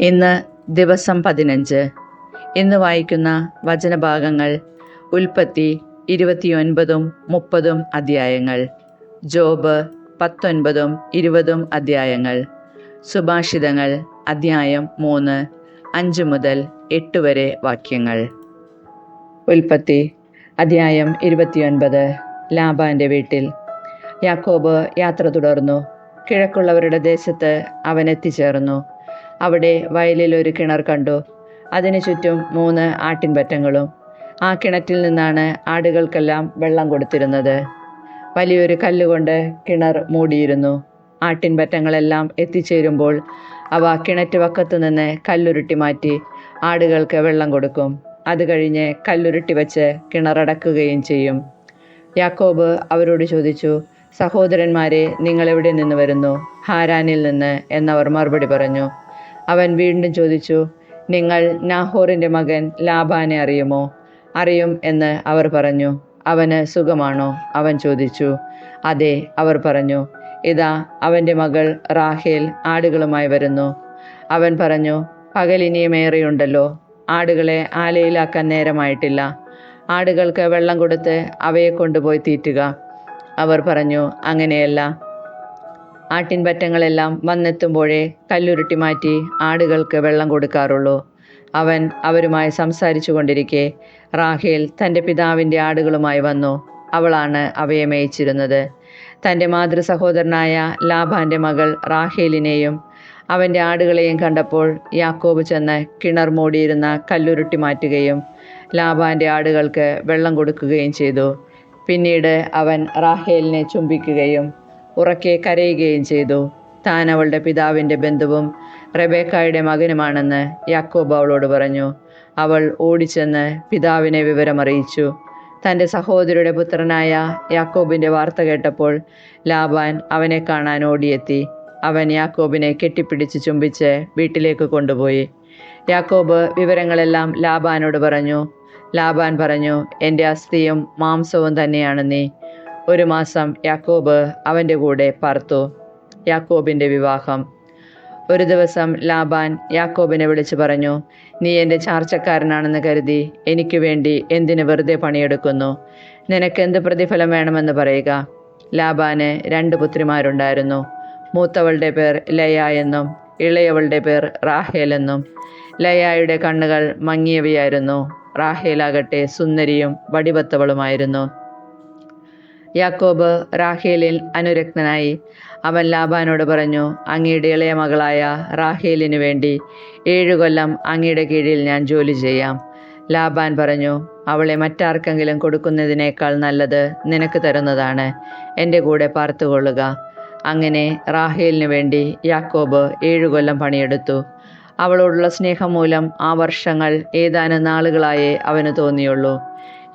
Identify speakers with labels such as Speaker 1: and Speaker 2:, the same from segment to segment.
Speaker 1: ഇന്ന് ദിവസം പതിനഞ്ച്. ഇന്ന് വായിക്കുന്ന വചനഭാഗങ്ങൾ ഉൽപ്പത്തി ഇരുപത്തിയൊൻപതും മുപ്പതും അധ്യായങ്ങൾ. ജോബ് പത്തൊൻപതും ഇരുപതും അധ്യായങ്ങൾ. സുഭാഷിതങ്ങൾ അധ്യായം മൂന്ന് അഞ്ച് മുതൽ എട്ട് വരെ വാക്യങ്ങൾ. ഉൽപ്പത്തി അധ്യായം ഇരുപത്തിയൊൻപത് ലാബാന്റെ വീട്ടിൽ. യാക്കോബ് യാത്ര തുടർന്നു. കിഴക്കുള്ളവരുടെ ദേശത്ത് അവൻ എത്തിച്ചേർന്നു. അവിടെ വയലിൽ ഒരു കിണർ കണ്ടു. അതിനു ചുറ്റും മൂന്ന് ആട്ടിൻപറ്റങ്ങളും. ആ കിണറ്റിൽ നിന്നാണ് ആടുകൾക്കെല്ലാം വെള്ളം കൊടുത്തിരുന്നത്. വലിയൊരു കല്ലുകൊണ്ട് കിണർ മൂടിയിരുന്നു. ആട്ടിൻപറ്റങ്ങളെല്ലാം എത്തിച്ചേരുമ്പോൾ അവ കിണറ്റ് വക്കത്തു നിന്ന് കല്ലുരുട്ടി മാറ്റി ആടുകൾക്ക് വെള്ളം കൊടുക്കും. അത് കഴിഞ്ഞ് കല്ലുരുട്ടി വെച്ച് കിണറടക്കുകയും ചെയ്യും. യാക്കോബ് അവരോട് ചോദിച്ചു സഹോദരന്മാരെ നിങ്ങൾ എവിടെ നിന്ന് വരുന്നു? ഹാരാനിൽ നിന്ന് എന്നവർ മറുപടി പറഞ്ഞു. അവൻ വീണ്ടും ചോദിച്ചു നിങ്ങൾ നാഹോറിന്റെ മകൻ ലാബാനെ അറിയുമോ? അറിയും എന്ന് അവർ പറഞ്ഞു. അവന് സുഖമാണോ? അവൻ ചോദിച്ചു. അതെ അവർ പറഞ്ഞു. ഇതാ അവന്റെ മകൾ റാഹേൽ ആടുകളുമായി വരുന്നു. അവൻ പറഞ്ഞു പകൽ ഇനിയും ആടുകളെ ആലയിലാക്കാൻ നേരമായിട്ടില്ല. ആടുകൾക്ക് വെള്ളം കൊടുത്ത് അവയെ കൊണ്ടുപോയി തീറ്റുക. അവർ പറഞ്ഞു അങ്ങനെയല്ല. ആട്ടിൻപറ്റങ്ങളെല്ലാം വന്നെത്തുമ്പോഴേ കല്ലുരുട്ടി മാറ്റി ആടുകൾക്ക് വെള്ളം കൊടുക്കാറുള്ളൂ. അവൻ അവരുമായി സംസാരിച്ചു കൊണ്ടിരിക്കെ റാഹേൽ തന്റെ പിതാവിന്റെ ആടുകളുമായി വന്നു. അവളാണ് അവയെ മേയിച്ചിരുന്നത്. തന്റെ മാതൃ സഹോദരനായ ലാബാന്റെ മകൾ റാഹേലിനെയും അവന്റെ ആടുകളെയും കണ്ടപ്പോൾ യാക്കോബ് ചെന്ന് കിണർ മൂടിയിരുന്ന കല്ലുരുട്ടി മാറ്റുകയും ലാബാന്റെ ആടുകൾക്ക് വെള്ളം കൊടുക്കുകയും ചെയ്തു. പിന്നീട് അവൻ റാഹേലിനെ ചുംബിക്കുകയും ഉറക്കെ കരയുകയും ചെയ്തു. താൻ അവളുടെ പിതാവിന്റെ ബന്ധുവും റബേക്കായുടെ മകനുമാണെന്ന് യാക്കോബ് അവളോട് പറഞ്ഞു. അവൾ ഓടിച്ചെന്ന് പിതാവിനെ വിവരമറിയിച്ചു. തന്റെ സഹോദരിയുടെ പുത്രനായ യാക്കോബിന്റെ വാർത്ത കേട്ടപ്പോൾ ലാബാൻ അവനെ കാണാൻ ഓടിയെത്തി. അവൻ യാക്കോബിനെ കെട്ടിപ്പിടിച്ച് ചുംബിച്ച് വീട്ടിലേക്ക് കൊണ്ടുപോയി. യാക്കോബ് വിവരങ്ങളെല്ലാം ലാബാനോട് പറഞ്ഞു. ലാബാൻ പറഞ്ഞു എന്റെ അസ്ഥിയും മാംസവും തന്നെയാണ് നീ. ഒരു മാസം യാക്കോബ് അവന്റെ കൂടെ പാർത്തു. യാക്കോബിന്റെ വിവാഹം. ഒരു ദിവസം ലാബാൻ യാക്കോബിനെ വിളിച്ചു പറഞ്ഞു നീ എന്റെ ചാർച്ചക്കാരനാണെന്ന് കരുതി എനിക്ക് വേണ്ടി എന്തിന് വെറുതെ പണിയെടുക്കുന്നു? നിനക്ക് എന്ത് പ്രതിഫലം വേണമെന്ന് പറയുക? ലാബാന് രണ്ട് പുത്രിമാരുണ്ടായിരുന്നു. മൂത്തവളുടെ പേർ ലയ എന്നും ഇളയവളുടെ പേർ റാഹേൽ എന്നും. ലയായുടെ കണ്ണുകൾ മങ്ങിയവയായിരുന്നു. റാഹേലാകട്ടെ സുന്ദരിയും വടിവത്തവളുമായിരുന്നു. യാക്കോബ് റാഹേലിൽ അനുരക്തനായി. അവൻ ലാബാനോട് പറഞ്ഞു അങ്ങയുടെ ഇളയ മകളായ റാഹേലിനു വേണ്ടി ഏഴു കൊല്ലം അങ്ങയുടെ കീഴിൽ ഞാൻ ജോലി ചെയ്യാം. ലാബാൻ പറഞ്ഞു അവളെ മറ്റാർക്കെങ്കിലും കൊടുക്കുന്നതിനേക്കാൾ നല്ലത് നിനക്ക് തരുന്നതാണ്. എന്റെ കൂടെ പാർത്തുകൊള്ളുക. അങ്ങനെ റാഹേലിനു വേണ്ടി യാക്കോബ് ഏഴു കൊല്ലം പണിയെടുത്തു. അവളോടുള്ള സ്നേഹം മൂലം ആ വർഷങ്ങൾ ഏതാനും നാളുകളായേ അവന് തോന്നിയുള്ളൂ.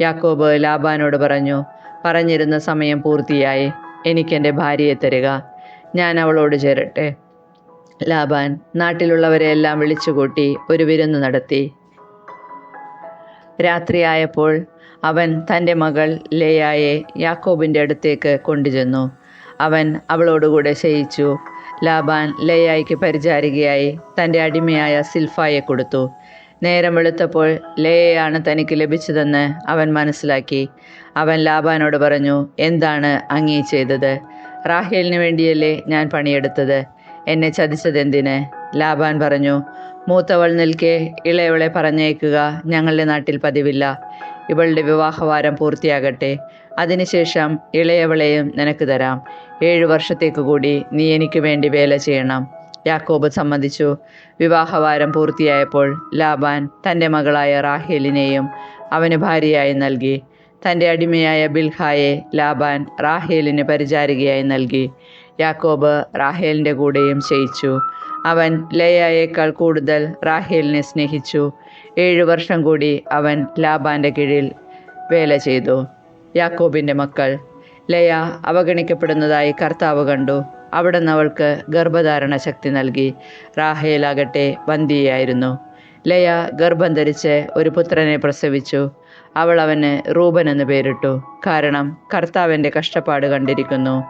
Speaker 1: യാക്കോബ് ലാബാനോട് പറഞ്ഞു പറഞ്ഞിരുന്ന സമയം പൂർത്തിയായി. എനിക്കെന്റെ ഭാര്യയെ തരിക. ഞാൻ അവളോട് ചേരട്ടെ. ലാബാൻ നാട്ടിലുള്ളവരെയെല്ലാം വിളിച്ചുകൂട്ടി ഒരു വിരുന്ന് നടത്തി. രാത്രിയായപ്പോൾ അവൻ തന്റെ മകൾ ലേയായെ യാക്കോബിന്റെ അടുത്തേക്ക് കൊണ്ടുചെന്നു. അവൻ അവളോടുകൂടെ ശയിച്ചു. ലാബാൻ ലേയായ്ക്ക് പരിചാരികയായി തന്റെ അടിമയായ സിൽഫായെ കൊടുത്തു. നേരം വെളുത്തപ്പോൾ ലേയാണ് തനിക്ക് ലഭിച്ചതെന്ന് അവൻ മനസ്സിലാക്കി. അവൻ ലാബാനോട് പറഞ്ഞു എന്താണ് അങ്ങേ ചെയ്തത്? റാഹേലിന് വേണ്ടിയല്ലേ ഞാൻ പണിയെടുത്തത്? എന്നെ ചതിച്ചതെന്തിന്? ലാബാൻ പറഞ്ഞു മൂത്തവൾ നിൽക്കെ ഇളയവളെ പറഞ്ഞേക്കുക ഞങ്ങളുടെ നാട്ടിൽ പതിവില്ല. ഇവളുടെ വിവാഹവാരം പൂർത്തിയാകട്ടെ. അതിനുശേഷം ഇളയവളെയും നിനക്ക് തരാം. ഏഴു വർഷത്തേക്ക് കൂടി നീ എനിക്ക് വേണ്ടി വേല ചെയ്യണം. യാക്കോബ് സമ്മതിച്ചു. വിവാഹവാരം പൂർത്തിയായപ്പോൾ ലാബാൻ തന്റെ മകളായ റാഹേലിനെയും അവന് ഭാര്യയായി നൽകി. തന്റെ അടിമയായ ബിൽഹായെ ലാബാൻ റാഹേലിന് പരിചാരികയായി നൽകി. യാക്കോബ് റാഹേലിന്റെ കൂടെയും ശയിച്ചു അവൻ ലയായേക്കാൾ കൂടുതൽ റാഹേലിനെ സ്നേഹിച്ചു. ഏഴു വർഷം കൂടി അവൻ ലാബാന്റെ കീഴിൽ വേല ചെയ്തു. യാക്കോബിന്റെ മക്കൾ. ലയ അവഗണിക്കപ്പെടുന്നതായി കർത്താവ് കണ്ടു. അവിടുന്ന് അവൾക്ക് ഗർഭധാരണ ശക്തി നൽകി. റാഹേലാകട്ടെ ബന്ദിയായിരുന്നു ലയ ഗർഭം ധരിച്ച് ഒരു പുത്രനെ പ്രസവിച്ചു. അവൾ അവന് റൂബൻ എന്ന് പേരിട്ടു. കാരണം കർത്താവിന്റെ കഷ്ടപ്പാട് കണ്ടിരിക്കുന്നു.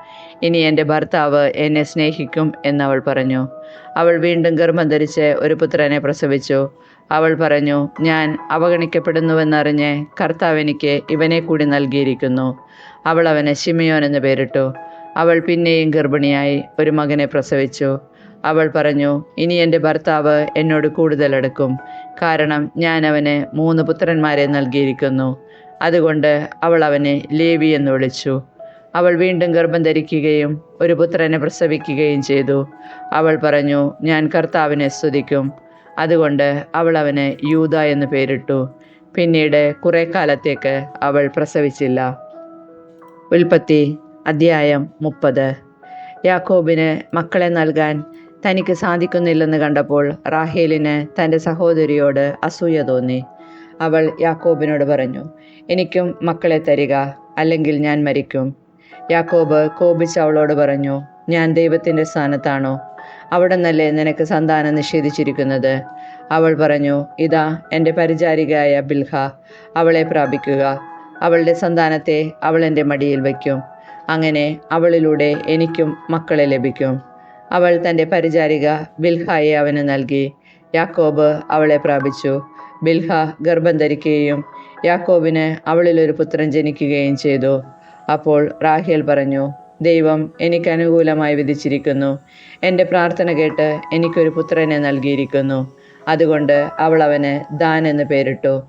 Speaker 1: ഇനി എന്റെ ഭർത്താവ് എന്നെ സ്നേഹിക്കും എന്നവൾ പറഞ്ഞു. അവൾ വീണ്ടും ഗർഭം ധരിച്ച് ഒരു പുത്രനെ പ്രസവിച്ചു. അവൾ പറഞ്ഞു ഞാൻ അവഗണിക്കപ്പെടുന്നുവെന്നറിഞ്ഞ് കർത്താവ് എനിക്ക് ഇവനെ കൂടി നൽകിയിരിക്കുന്നു. അവൾ അവനെ ശിമയോൻ എന്ന് പേരിട്ടു. അവൾ പിന്നെയും ഗർഭിണിയായി ഒരു മകനെ പ്രസവിച്ചു. അവൾ പറഞ്ഞു ഇനി എന്റെ ഭർത്താവ് എന്നോട് കൂടുതൽ അടുക്കും. കാരണം ഞാൻ അവന് മൂന്ന് പുത്രന്മാരെ നൽകിയിരിക്കുന്നു. അതുകൊണ്ട് അവൾ അവനെ ലേവി എന്ന് വിളിച്ചു. അവൾ വീണ്ടും ഗർഭം ധരിക്കുകയും ഒരു പുത്രനെ പ്രസവിക്കുകയും ചെയ്തു. അവൾ പറഞ്ഞു ഞാൻ കർത്താവിനെ സ്തുതിക്കും. അതുകൊണ്ട് അവൾ അവന് യൂത എന്ന് പേരിട്ടു. പിന്നീട് കുറേ കാലത്തേക്ക് അവൾ പ്രസവിച്ചില്ല. ഉൽപ്പത്തി അധ്യായം മുപ്പത്. യാക്കോബിന് മക്കളെ നൽകാൻ തനിക്ക് സാധിക്കുന്നില്ലെന്ന് കണ്ടപ്പോൾ റാഹേലിന് തന്റെ സഹോദരിയോട് അസൂയ തോന്നി. അവൾ യാക്കോബിനോട് പറഞ്ഞു എനിക്കും മക്കളെ തരിക അല്ലെങ്കിൽ ഞാൻ മരിക്കും. യാക്കോബ് കോപിച്ച് അവളോട് പറഞ്ഞു ഞാൻ ദൈവത്തിന്റെ സ്ഥാനത്താണോ? അവിടെ നിന്നല്ലേ നിനക്ക് സന്താനം നിഷേധിച്ചിരിക്കുന്നത്? അവൾ പറഞ്ഞു ഇതാ എന്റെ പരിചാരികയായ ബിൽഹ അവളെ പ്രാപിക്കുക. അവളുടെ സന്താനത്തെ അവൾ എന്റെ മടിയിൽ വയ്ക്കും. അങ്ങനെ അവളിലൂടെ എനിക്കും മക്കളെ ലഭിക്കും. അവൾ തന്റെ പരിചാരിക ബിൽഹായെ അവന് നൽകി. യാക്കോബ് അവളെ പ്രാപിച്ചു. ബിൽഹ ഗർഭം ധരിക്കുകയും യാക്കോബിന് അവളിലൊരു പുത്രൻ ജനിക്കുകയും ചെയ്തു. അപ്പോൾ റാഹേൽ പറഞ്ഞു ദൈവം എനിക്ക് അനുകൂലമായി വിധിച്ചിരിക്കുന്നു. എന്റെ പ്രാർത്ഥന കേട്ട് എനിക്കൊരു പുത്രനെ നൽകിയിരിക്കുന്നു. അതുകൊണ്ട് അവൾ അവന് ദാൻ എന്ന് പേരിട്ടു.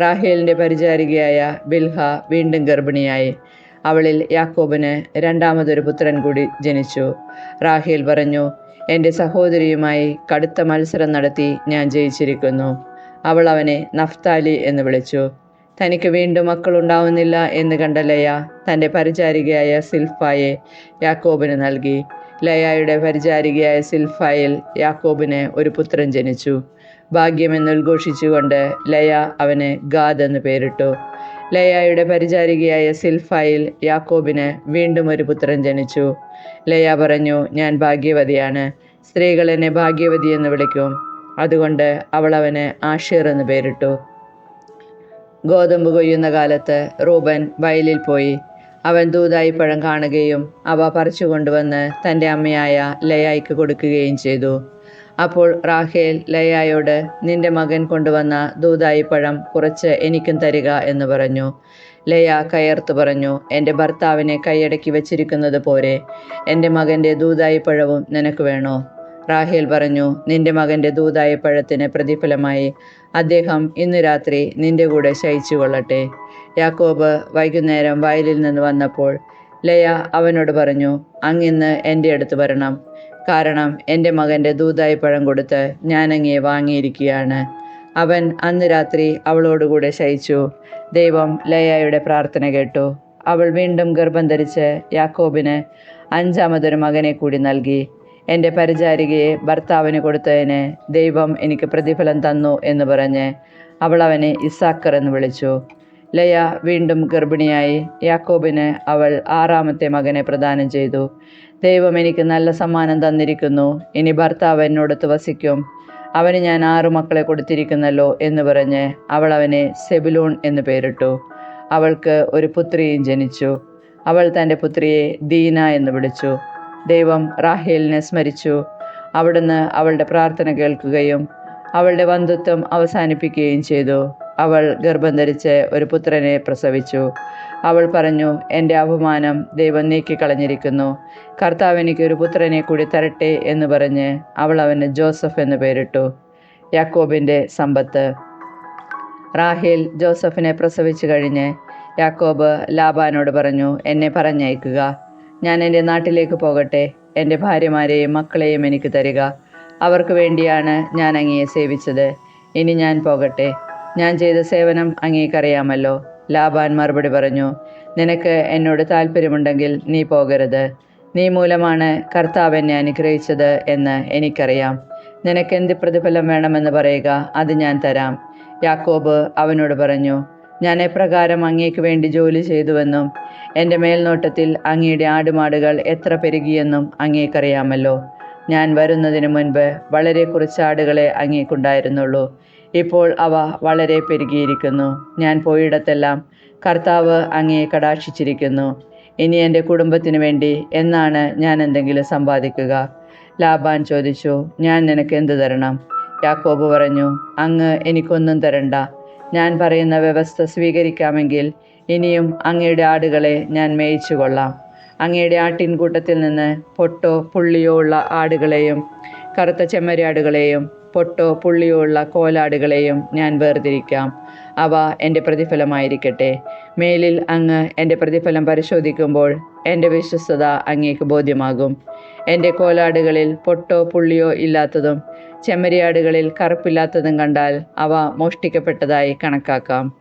Speaker 1: റാഹേലിന്റെ പരിചാരികയായ ബിൽഹ വീണ്ടും ഗർഭിണിയായി. അവളിൽ യാക്കോബിന് രണ്ടാമതൊരു പുത്രൻ കൂടി ജനിച്ചു. റാഹേൽ പറഞ്ഞു എന്റെ സഹോദരിയുമായി കടുത്ത മത്സരം നടത്തി ഞാൻ ജയിച്ചിരിക്കുന്നു. അവൾ അവനെ നഫ്താലി എന്ന് വിളിച്ചു. തനിക്ക് വീണ്ടും മക്കളുണ്ടാവുന്നില്ല എന്ന് കണ്ട ലയ തന്റെ പരിചാരികയായ സിൽഫായെ യാക്കോബിന് നൽകി. ലയായുടെ പരിചാരികയായ സിൽഫായിൽ യാക്കോബിന് ഒരു പുത്രൻ ജനിച്ചു. ഭാഗ്യമെന്ന് ഉദ്ഘോഷിച്ചുകൊണ്ട് ലയ അവന് ഗാദ് എന്ന് പേരിട്ടു. ലയായുടെ പരിചാരികയായ സിൽഫായിൽ യാക്കോബിന് വീണ്ടും ഒരു പുത്രൻ ജനിച്ചു. ലയ പറഞ്ഞു ഞാൻ ഭാഗ്യവതിയാണ്. സ്ത്രീകൾ എന്നെ ഭാഗ്യവതി എന്ന് വിളിക്കും. അതുകൊണ്ട് അവൾ അവന് ആഷീർ എന്ന് പേരിട്ടു. ഗോതമ്പ് കൊയ്യുന്ന കാലത്ത് റൂബൻ വയലിൽ പോയി. അവൻ ദൂതായി പഴം കാണുകയും അവ പറിച്ചു കൊണ്ടുവന്ന് തന്റെ അമ്മയായ ലയായ്ക്ക് കൊടുക്കുകയും ചെയ്തു. അപ്പോൾ റാഹേൽ ലയായോട് നിന്റെ മകൻ കൊണ്ടുവന്ന ദൂതായി പഴം കുറച്ച് എനിക്കും തരിക എന്ന് പറഞ്ഞു. ലയ കയർത്തു പറഞ്ഞു എന്റെ ഭർത്താവിനെ കൈയടക്കി വെച്ചിരിക്കുന്നത് പോരെ. എന്റെ മകന്റെ ദൂതായി പഴവും നിനക്ക് വേണോ? റാഹേൽ പറഞ്ഞു നിന്റെ മകന്റെ ദൂതായ പഴത്തിന് പ്രതിഫലമായി അദ്ദേഹം ഇന്ന് രാത്രി നിന്റെ കൂടെ ശയിച്ചു കൊള്ളട്ടെ. യാക്കോബ് വൈകുന്നേരം വയലിൽ നിന്ന് വന്നപ്പോൾ ലയ അവനോട് പറഞ്ഞു അങ്ങിന്ന് എന്റെ അടുത്ത് വരണം. കാരണം എന്റെ മകന്റെ ദൂതായി പഴം കൊടുത്ത് അങ്ങേ വാങ്ങിയിരിക്കുകയാണ്. അവൻ അന്ന് രാത്രി അവളോടുകൂടെ ശയിച്ചു. ദൈവം ലയായുടെ പ്രാർത്ഥന കേട്ടു. അവൾ വീണ്ടും ഗർഭം ധരിച്ച് യാക്കോബിന് അഞ്ചാമതൊരു മകനെ കൂടി നൽകി. എന്റെ പരിചാരികയെ ഭർത്താവിന് കൊടുത്തതിന് ദൈവം എനിക്ക് പ്രതിഫലം തന്നു എന്ന് പറഞ്ഞ് അവൾ അവനെ ഇസാക്കർ എന്ന് വിളിച്ചു. ലയ വീണ്ടും ഗർഭിണിയായി. യാക്കോബിന് അവൾ ആറാമത്തെ മകനെ പ്രദാനം ചെയ്തു. ദൈവം എനിക്ക് നല്ല സമ്മാനം തന്നിരിക്കുന്നു. ഇനി ഭർത്താവ് എന്നോടത്ത് വസിക്കും. അവന് ഞാൻ ആറു മക്കളെ കൊടുത്തിരിക്കുന്നല്ലോ എന്ന് പറഞ്ഞ് അവൾ അവനെ സെബിലോൺ എന്ന് പേരിട്ടു. അവൾക്ക് ഒരു പുത്രിയും ജനിച്ചു. അവൾ തന്റെ പുത്രിയെ ദീന എന്ന് വിളിച്ചു. ദൈവം റാഹേലിനെ സ്മരിച്ചു. അവിടുന്ന് അവളുടെ പ്രാർത്ഥന കേൾക്കുകയും അവളുടെ ബന്ധുത്വം അവസാനിപ്പിക്കുകയും ചെയ്തു. അവൾ ഗർഭം ധരിച്ച് ഒരു പുത്രനെ പ്രസവിച്ചു. അവൾ പറഞ്ഞു എന്റെ അപമാനം ദൈവം നീക്കിക്കളഞ്ഞിരിക്കുന്നു. കർത്താവ് എനിക്ക് ഒരു പുത്രനെ കൂടി തരട്ടെ എന്ന് പറഞ്ഞ് അവൾ അവന് ജോസഫ് എന്ന് പേരിട്ടു. യാക്കോബിന്റെ സമ്പത്ത്. റാഹേൽ ജോസഫിനെ പ്രസവിച്ചു കഴിഞ്ഞ് യാക്കോബ് ലാബാനോട് പറഞ്ഞു എന്നെ പറഞ്ഞയക്കുക. ഞാൻ എന്റെ നാട്ടിലേക്ക് പോകട്ടെ. എന്റെ ഭാര്യമാരെയും മക്കളെയും എനിക്ക് തരിക. അവർക്ക് വേണ്ടിയാണ് ഞാൻ അങ്ങയെ സേവിച്ചത്. ഇനി ഞാൻ പോകട്ടെ. ഞാൻ ചെയ്ത സേവനം അങ്ങേക്കറിയാമല്ലോ. ലാബാൻ മറുപടി പറഞ്ഞു നിനക്ക് എന്നോട് താല്പര്യമുണ്ടെങ്കിൽ നീ പോകരുത്. നീ മൂലമാണ് കർത്താവ് എന്നെ അനുഗ്രഹിച്ചത് എന്ന് എനിക്കറിയാം. നിനക്ക് എന്ത് പ്രതിഫലം വേണമെന്ന് പറയുക അത് ഞാൻ തരാം. യാക്കോബ് അവനോട് പറഞ്ഞു ഞാൻ എപ്രകാരം അങ്ങേക്ക് വേണ്ടി ജോലി ചെയ്തുവെന്നും എന്റെ മേൽനോട്ടത്തിൽ അങ്ങയുടെ ആടുമാടുകൾ എത്ര പെരുകിയെന്നും അങ്ങേക്കറിയാമല്ലോ. ഞാൻ വരുന്നതിന് മുൻപ് വളരെ കുറച്ച് ആടുകളെ അങ്ങേക്കുണ്ടായിരുന്നുള്ളൂ. ഇപ്പോൾ അവ വളരെ പെരുകിയിരിക്കുന്നു. ഞാൻ പോയിടത്തെല്ലാം കർത്താവ് അങ്ങയെ കടാക്ഷിച്ചിരിക്കുന്നു. ഇനി എന്റെ കുടുംബത്തിന് വേണ്ടി എന്നാണ് ഞാൻ എന്തെങ്കിലും സമ്പാദിക്കുക? ലാബാൻ ചോദിച്ചു ഞാൻ നിനക്ക് എന്ത് തരണം? യാക്കോബ് പറഞ്ഞു അങ്ങ് എനിക്കൊന്നും തരണ്ട. ഞാൻ പറയുന്ന വ്യവസ്ഥ സ്വീകരിക്കാമെങ്കിൽ ഇനിയും അങ്ങയുടെ ആടുകളെ ഞാൻ മേയിച്ചു കൊള്ളാം. അങ്ങയുടെ ആട്ടിൻകൂട്ടത്തിൽ നിന്ന് പൊട്ടോ പുള്ളിയോ ഉള്ള ആടുകളെയും കറുത്ത ചെമ്മരിയാടുകളെയും പൊട്ടോ പുള്ളിയോ ഉള്ള കോലാടുകളെയും ഞാൻ വേർതിരിക്കാം. അവ എന്റെ പ്രതിഫലമായിരിക്കട്ടെ. മേലിൽ അങ്ങ് എന്റെ പ്രതിഫലം പരിശോധിക്കുമ്പോൾ എന്റെ വിശ്വസ്തത അങ്ങേക്ക് ബോധ്യമാകും. എന്റെ കോലാടുകളിൽ പൊട്ടോ പുള്ളിയോ ഇല്ലാത്തതും ചെമ്മരിയാടുകളിൽ കറുപ്പില്ലാത്തതും കണ്ടാൽ അവ മോഷ്ടിക്കപ്പെട്ടതായി കണക്കാക്കാം.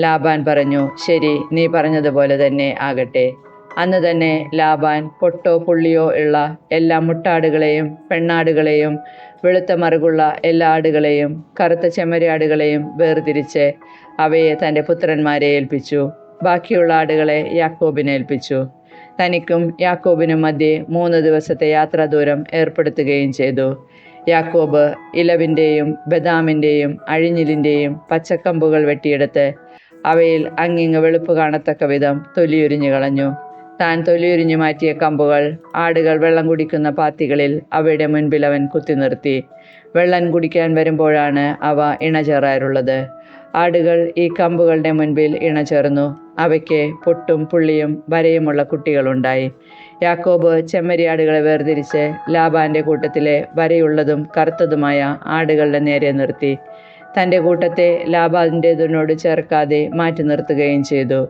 Speaker 1: ലാബാൻ പറഞ്ഞു ശരി നീ പറഞ്ഞതുപോലെ തന്നെ ആകട്ടെ. അന്ന് തന്നെ ലാബാൻ പൊട്ടോ പുള്ളിയോ ഉള്ള എല്ലാ മുട്ടാടുകളെയും പെണ്ണാടുകളെയും വെളുത്ത മറുകുള്ള എല്ലാ ആടുകളെയും കറുത്ത ചെമ്മരിയാടുകളെയും വേർതിരിച്ച് അവയെ തന്റെ പുത്രന്മാരെ ഏൽപ്പിച്ചു. ബാക്കിയുള്ള ആടുകളെ യാക്കോബിനെ ഏൽപ്പിച്ചു. തനിക്കും യാക്കോബിനും മധ്യേ മൂന്ന് ദിവസത്തെ യാത്രാ ദൂരം ഏർപ്പെടുത്തുകയും ചെയ്തു. യാക്കോബ് ഇലവിന്റെയും ബദാമിന്റെയും അഴിഞ്ഞിലിന്റെയും പച്ചക്കമ്പുകൾ വെട്ടിയെടുത്ത് അവയിൽ അങ്ങിങ്ങ് വെളുപ്പ് കാണത്തക്ക വിധം തൊലിയുരിഞ്ഞു കളഞ്ഞു. താൻ തൊലിയുരിഞ്ഞു മാറ്റിയ കമ്പുകൾ ആടുകൾ വെള്ളം കുടിക്കുന്ന പാത്തികളിൽ അവയുടെ മുൻപിൽ അവൻ കുത്തി നിർത്തി. വെള്ളം കുടിക്കാൻ വരുമ്പോഴാണ് അവ ഇണചേറാറുള്ളത്. ആടുകൾ ഈ കമ്പുകളുടെ മുൻപിൽ ഇണചേർന്നു. അവയ്ക്ക് പൊട്ടും പുള്ളിയും വരയുമുള്ള കുട്ടികളുണ്ടായി. യാക്കോബ് ചെമ്മരിയാടുകളെ വേർതിരിച്ച് ലാബാന്റെ കൂട്ടത്തിലെ വരയുള്ളതും കറുത്തതുമായ ആടുകളുടെ നേരെ നിർത്തി. തന്റെ കൂട്ടത്തെ ലാബാദിന്റെതിനോട് ചേർക്കാതെ മാറ്റി നിർത്തുകയും ചെയ്തു.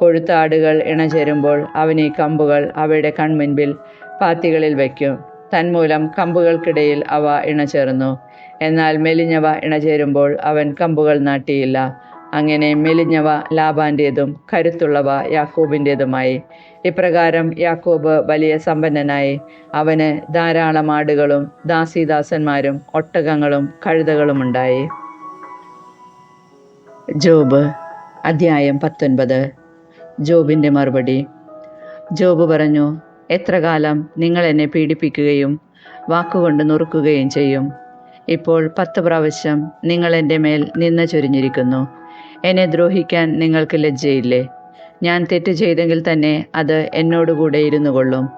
Speaker 1: കൊഴുത്ത ആടുകൾ ഇണചേരുമ്പോൾ അവൻ ഈ കമ്പുകൾ അവയുടെ കൺമുൻപിൽ പാത്തികളിൽ വയ്ക്കും. തന്മൂലം കമ്പുകൾക്കിടയിൽ അവ ഇണചേർന്നു. എന്നാൽ മെലിഞ്ഞവ ഇണചേരുമ്പോൾ അവൻ കമ്പുകൾ നാട്ടിയില്ല. അങ്ങനെ മെലിഞ്ഞവ ലാബാന്റേതും കരുത്തുള്ളവ യാക്കോബിന്റേതുമായി ഇപ്രകാരം യാക്കോബ് വലിയ സമ്പന്നനായി. അവന് ധാരാളം ആടുകളും ദാസീദാസന്മാരും ഒട്ടകങ്ങളും കഴുതകളുമുണ്ടായി. ജോബ് അധ്യായം പത്തൊൻപത്. ജോബിന്റെ മറുപടി. ജോബ് പറഞ്ഞു എത്ര കാലം നിങ്ങൾ എന്നെ പീഡിപ്പിക്കുകയും വാക്കുകൊണ്ട് നുറുക്കുകയും ചെയ്യും. ഇപ്പോൾ പത്ത് പ്രാവശ്യം നിങ്ങൾ എന്റെ മേൽ നിന്ന ചൊരിഞ്ഞിരിക്കുന്നു. എന്നെ ദ്രോഹിക്കാൻ നിങ്ങൾക്ക് ലജ്ജയില്ലേ? ഞാൻ തെറ്റ് ചെയ്തെങ്കിൽ തന്നെ അത് എന്നോടുകൂടെ ഇരുന്നു കൊള്ളും.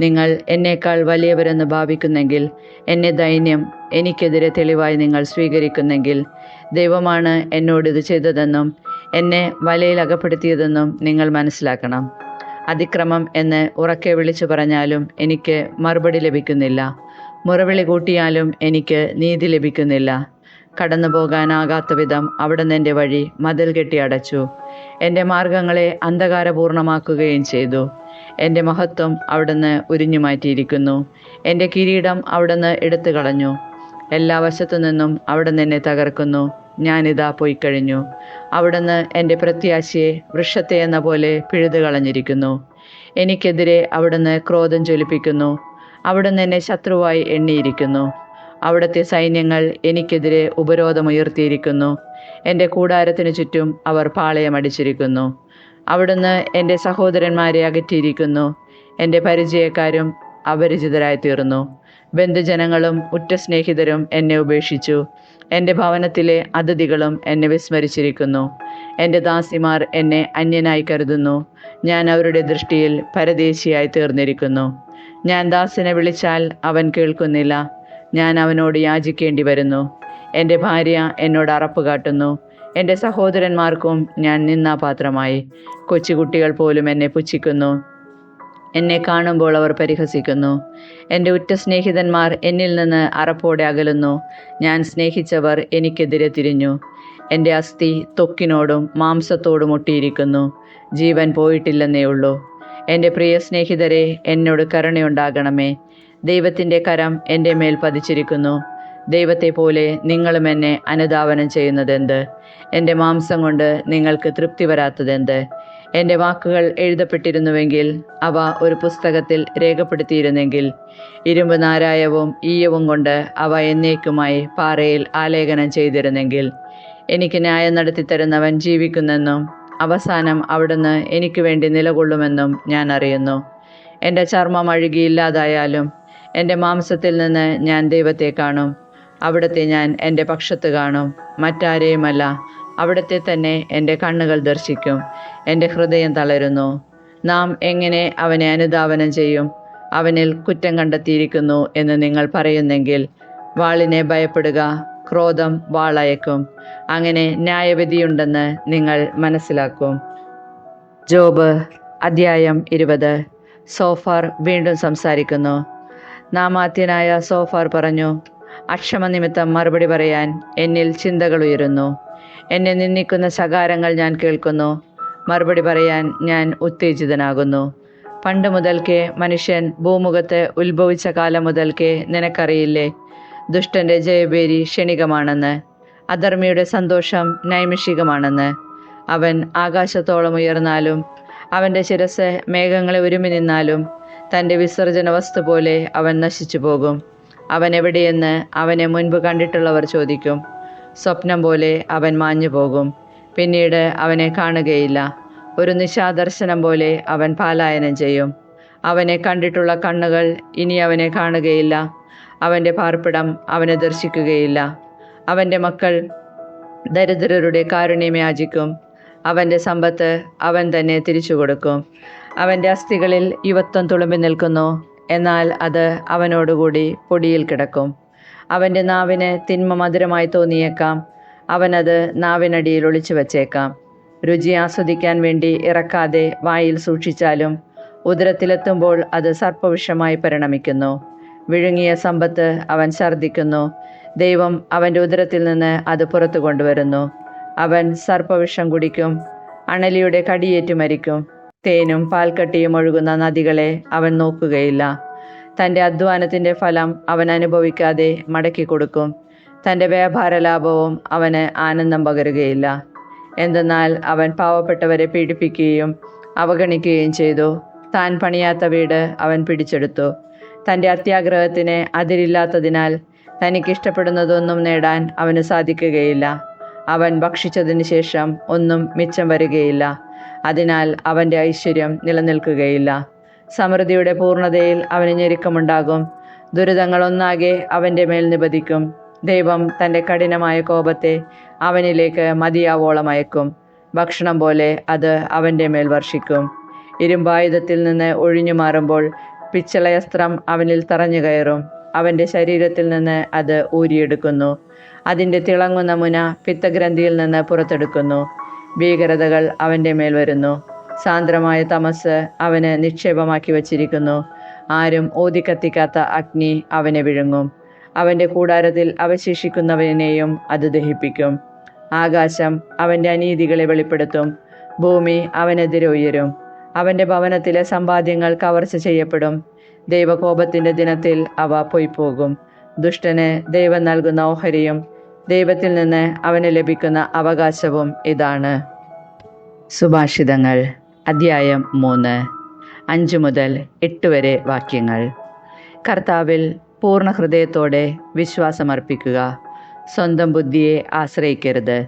Speaker 1: നിങ്ങൾ എന്നേക്കാൾ വലിയവരെന്ന് ഭാവിക്കുന്നെങ്കിൽ എന്നെ ദൈന്യം എനിക്കെതിരെ തെളിവായി നിങ്ങൾ സ്വീകരിക്കുന്നെങ്കിൽ ദൈവമാണ് എന്നോട് ഇത് ചെയ്തതെന്നും എന്നെ വലയിൽ അകപ്പെടുത്തിയതെന്നും നിങ്ങൾ മനസ്സിലാക്കണം. അതിക്രമം എന്ന് ഉറക്കെ വിളിച്ചു പറഞ്ഞാലും എനിക്ക് മറുപടി ലഭിക്കുന്നില്ല. മുറവിളി കൂട്ടിയാലും എനിക്ക് നീതി ലഭിക്കുന്നില്ല. കടന്നു പോകാനാകാത്ത വിധം അവിടെ എന്റെ വഴി മതിൽ കെട്ടി അടച്ചു. എന്റെ മാർഗങ്ങളെ അന്ധകാരപൂർണമാക്കുകയും ചെയ്തു. എന്റെ മഹത്വം അവിടുന്ന് ഉരിഞ്ഞു മാറ്റിയിരിക്കുന്നു. എന്റെ കിരീടം അവിടുന്ന് എടുത്തു കളഞ്ഞു എല്ലാ വശത്തു നിന്നും അവിടെ നിന്നെ തകർക്കുന്നു. ഞാനിതാ പോയി കഴിഞ്ഞു അവിടുന്ന് എന്റെ പ്രത്യാശയെ വൃക്ഷത്തെ എന്ന പോലെ പിഴുതു കളഞ്ഞിരിക്കുന്നു. എനിക്കെതിരെ അവിടുന്ന് ക്രോധം ജ്വലിപ്പിക്കുന്നു. അവിടുന്ന് എന്നെ ശത്രുവായി എണ്ണിയിരിക്കുന്നു. അവിടുത്തെ സൈന്യങ്ങൾ എനിക്കെതിരെ ഉപരോധമുയർത്തിയിരിക്കുന്നു. എന്റെ കൂടാരത്തിനു ചുറ്റും അവർ പാളയമടിച്ചിരിക്കുന്നു. അവിടുന്ന് എന്റെ സഹോദരന്മാരെ അകറ്റിയിരിക്കുന്നു. എന്റെ പരിചയക്കാരും അപരിചിതരായി തീർന്നു ബന്ധുജനങ്ങളും ഉറ്റ സ്നേഹിതരും എന്നെ ഉപേക്ഷിച്ചു. എന്റെ ഭവനത്തിലെ അതിഥികളും എന്നെ വിസ്മരിച്ചിരിക്കുന്നു. എന്റെ ദാസിമാർ എന്നെ അന്യനായി കരുതുന്നു. ഞാൻ അവരുടെ ദൃഷ്ടിയിൽ പരദേശിയായി തീർന്നിരിക്കുന്നു. ഞാൻ ദാസിനെ വിളിച്ചാൽ അവൻ കേൾക്കുന്നില്ല. ഞാൻ അവനോട് യാചിക്കേണ്ടി വരുന്നു. എന്റെ ഭാര്യ എന്നോട് അറപ്പ് കാട്ടുന്നു. എന്റെ സഹോദരന്മാർക്കും ഞാൻ നിന്നാപാത്രമായി കൊച്ചുകുട്ടികൾ പോലും എന്നെ പുച്ഛിക്കുന്നു. എന്നെ കാണുമ്പോൾ അവർ പരിഹസിക്കുന്നു. എന്റെ ഉറ്റ സ്നേഹിതന്മാർ എന്നിൽ നിന്ന് അറപ്പോടെ അകലുന്നു. ഞാൻ സ്നേഹിച്ചവർ എനിക്കെതിരെ തിരിഞ്ഞു. എന്റെ അസ്ഥി തൊക്കിനോടും മാംസത്തോടും ഒട്ടിയിരിക്കുന്നു. ജീവൻ പോയിട്ടില്ലെന്നേ ഉള്ളൂ. എന്റെ പ്രിയ സ്നേഹിതരെ എന്നോട് കരുണയുണ്ടാകണമേ. ദൈവത്തിന്റെ കരം എന്റെ മേൽ പതിച്ചിരിക്കുന്നു. ദൈവത്തെ പോലെ നിങ്ങളും എന്നെ അനുധാവനം ചെയ്യുന്നതെന്ത്? എന്റെ മാംസം കൊണ്ട് നിങ്ങൾക്ക് തൃപ്തി വരാത്തതെന്ത്? എന്റെ വാക്കുകൾ എഴുതപ്പെട്ടിരുന്നുവെങ്കിൽ അവ ഒരു പുസ്തകത്തിൽ രേഖപ്പെടുത്തിയിരുന്നെങ്കിൽ ഇരുമ്പ് നാരായവും ഈയവും കൊണ്ട് അവ എന്നേക്കുമായി പാറയിൽ ആലേഖനം ചെയ്തിരുന്നെങ്കിൽ എനിക്ക് ന്യായം നടത്തിത്തരുന്നവൻ ജീവിക്കുന്നെന്നും അവസാനം അവിടുന്ന് എനിക്ക് വേണ്ടി നിലകൊള്ളുമെന്നും ഞാൻ അറിയുന്നു. എന്റെ ചർമ്മം അഴുകിയില്ലാതായാലും എന്റെ മാംസത്തിൽ നിന്ന് ഞാൻ ദൈവത്തെ കാണും. അവിടുത്തെ ഞാൻ എന്റെ പക്ഷത്ത് കാണും. മറ്റാരെയുമല്ല അവിടുത്തെ തന്നെ എന്റെ കണ്ണുകൾ ദർശിക്കും. എന്റെ ഹൃദയം തളരുന്നു. നാം എങ്ങനെ അവനെ അനുധാവനം ചെയ്യും? അവനിൽ കുറ്റം കണ്ടെത്തിയിരിക്കുന്നു എന്ന് നിങ്ങൾ പറയുന്നെങ്കിൽ വാളിനെ ഭയപ്പെടുക ക്രോധം വാളയക്കും. അങ്ങനെ ന്യായവിധിയുണ്ടെന്ന് നിങ്ങൾ മനസ്സിലാക്കും. ജോബ് അധ്യായം ഇരുപത്. സോഫാർ വീണ്ടും സംസാരിക്കുന്നു. നാമാത്യനായ സോഫാർ പറഞ്ഞു അക്ഷമ നിമിത്തം മറുപടി പറയാൻ എന്നിൽ ചിന്തകൾ ഉയരുന്നു എന്നെ നിന്ദിക്കുന്ന ശകാരങ്ങൾ ഞാൻ കേൾക്കുന്നു. മറുപടി പറയാൻ ഞാൻ ഉത്തേജിതനാകുന്നു. പണ്ട് മുതൽക്കേ മനുഷ്യൻ ഭൂമുഖത്ത് ഉത്ഭവിച്ച കാലം മുതൽക്കേ നിനക്കറിയില്ലേ? ദുഷ്ടന്റെ ജയബേരി ക്ഷണികമാണെന്ന്. അധർമ്മിയുടെ സന്തോഷം നൈമിഷികമാണെന്ന്. അവൻ ആകാശത്തോളം ഉയർന്നാലും അവന്റെ ശിരസ് മേഘങ്ങളെ ഒരുമി നിന്നാലും തന്റെ വിസർജന വസ്തു പോലെ അവൻ നശിച്ചു പോകും. അവൻ എവിടെയെന്ന് അവനെ മുൻപ് കണ്ടിട്ടുള്ളവർ ചോദിക്കും. സ്വപ്നം പോലെ അവൻ മാഞ്ഞു പോകും പിന്നീട് അവനെ കാണുകയില്ല. ഒരു നിശാദർശനം പോലെ അവൻ പാലായനം ചെയ്യും. അവനെ കണ്ടിട്ടുള്ള കണ്ണുകൾ ഇനി അവനെ കാണുകയില്ല. അവന്റെ പാർപ്പിടം അവനെ ദർശിക്കുകയില്ല. അവന്റെ മക്കൾ ദരിദ്രരുടെ കാരുണ്യം യാചിക്കും. അവന്റെ സമ്പത്ത് അവൻ തന്നെ തിരിച്ചു കൊടുക്കും. അവന്റെ അസ്ഥികളിൽ യുവത്വം തുളുമ്പി നിൽക്കുന്നു. എന്നാൽ അത് അവനോടുകൂടി പൊടിയിൽ കിടക്കും. അവന്റെ നാവിന് തിന്മ മധുരമായി തോന്നിയേക്കാം. അവനത് നാവിനടിയിൽ ഒളിച്ചു വച്ചേക്കാം. രുചി ആസ്വദിക്കാൻ വേണ്ടി ഇറക്കാതെ വായിൽ സൂക്ഷിച്ചാലും ഉദരത്തിലെത്തുമ്പോൾ അത് സർപ്പവിഷമായി പരിണമിക്കുന്നു. വിഴുങ്ങിയ സമ്പത്ത് അവൻ ഛർദ്ദിക്കുന്നു. ദൈവം അവന്റെ ഉദരത്തിൽ നിന്ന് അത് പുറത്തു കൊണ്ടുവരുന്നു. അവൻ സർപ്പവിഷം കുടിക്കും. അണലിയുടെ കടിയേറ്റു മരിക്കും. തേനും പാൽക്കട്ടിയും ഒഴുകുന്ന നദികളെ അവൻ നോക്കുകയില്ല. തന്റെ അധ്വാനത്തിന്റെ ഫലം അവൻ അനുഭവിക്കാതെ മടക്കി കൊടുക്കും തന്റെ വ്യാപാര ലാഭവും അവന് ആനന്ദം പകരുകയില്ല. എന്തെന്നാൽ അവൻ പാവപ്പെട്ടവരെ പീഡിപ്പിക്കുകയും അവഗണിക്കുകയും ചെയ്തു. താൻ പണിയാത്ത വീട് അവൻ പിടിച്ചെടുത്തു. തന്റെ അത്യാഗ്രഹത്തിന് അതിരില്ലാത്തതിനാൽ തനിക്കിഷ്ടപ്പെടുന്നതൊന്നും നേടാൻ അവന് സാധിക്കുകയില്ല. അവൻ ഭക്ഷിച്ചതിന് ശേഷം ഒന്നും മിച്ചം വരികയില്ല. അതിനാൽ അവന്റെ ഐശ്വര്യം നിലനിൽക്കുകയില്ല. സമൃദ്ധിയുടെ പൂർണതയിൽ അവന് ഞെരുക്കമുണ്ടാകും. ദുരിതങ്ങളൊന്നാകെ അവന്റെ മേൽ നിപതിക്കും. ദൈവം തന്റെ കഠിനമായ കോപത്തെ അവനിലേക്ക് മതിയാവോളം അയക്കും. ഭക്ഷണം പോലെ അത് അവന്റെ മേൽ വർഷിക്കും. ഇരുമ്പായുധത്തിൽ നിന്ന് ഒഴിഞ്ഞു മാറുമ്പോൾ പിച്ചളയസ്ത്രം അവനിൽ തറഞ്ഞു കയറും. അവന്റെ ശരീരത്തിൽ നിന്ന് അത് ഊരിയെടുക്കുന്നു. അതിന്റെ തിളങ്ങുന്ന മുന പിത്തഗ്രന്ഥിയിൽ നിന്ന് പുറത്തെടുക്കുന്നു. ഭീകരതകൾ അവന്റെ മേൽ വരുന്നു. സാന്ദ്രമായ തമസ് അവന് നിക്ഷേപമാക്കി വച്ചിരിക്കുന്നു. ആരും ഊതിക്കത്തിക്കാത്ത അഗ്നി അവനെ വിഴുങ്ങും. അവന്റെ കൂടാരത്തിൽ അവശേഷിക്കുന്നവനെയും അത് ദഹിപ്പിക്കും. ആകാശം അവന്റെ അനീതികളെ വെളിപ്പെടുത്തും. ഭൂമി അവനെതിരെ ഉയരും. അവന്റെ ഭവനത്തിലെ സമ്പാദ്യങ്ങൾ കവർച്ച ചെയ്യപ്പെടും. ദൈവകോപത്തിന്റെ ദിനത്തിൽ അവ പൊയ്പോകും. ദുഷ്ടന് ദൈവം നൽകുന്ന ഓഹരിയും ദൈവത്തിൽ നിന്ന് അവന് ലഭിക്കുന്ന അവകാശവും ഇതാണ്. സുഭാഷിതങ്ങൾ അധ്യായം മൂന്ന്. അഞ്ച് മുതൽ എട്ട് വരെ വാക്യങ്ങൾ. കർത്താവിൽ പൂർണ ഹൃദയത്തോടെ വിശ്വാസമർപ്പിക്കുക. സ്വന്തം ബുദ്ധിയെ ആശ്രയിക്കരുത്.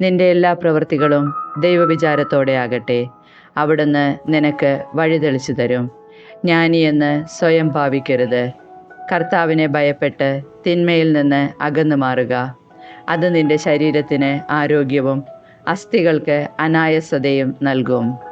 Speaker 1: നിന്റെ എല്ലാ പ്രവൃത്തികളും ദൈവവിചാരത്തോടെ ആകട്ടെ. അവിടുന്ന് നിനക്ക് വഴി തെളിച്ചു തരും. ജ്ഞാനിയെന്ന് സ്വയം ഭാവിക്കരുത്. കർത്താവിനെ ഭയപ്പെട്ട് തിന്മയിൽ നിന്ന് അകന്നു മാറുക. അത് നിന്റെ ശരീരത്തിന് ആരോഗ്യവും അസ്ഥികൾക്ക് അനായസതയും നൽകും.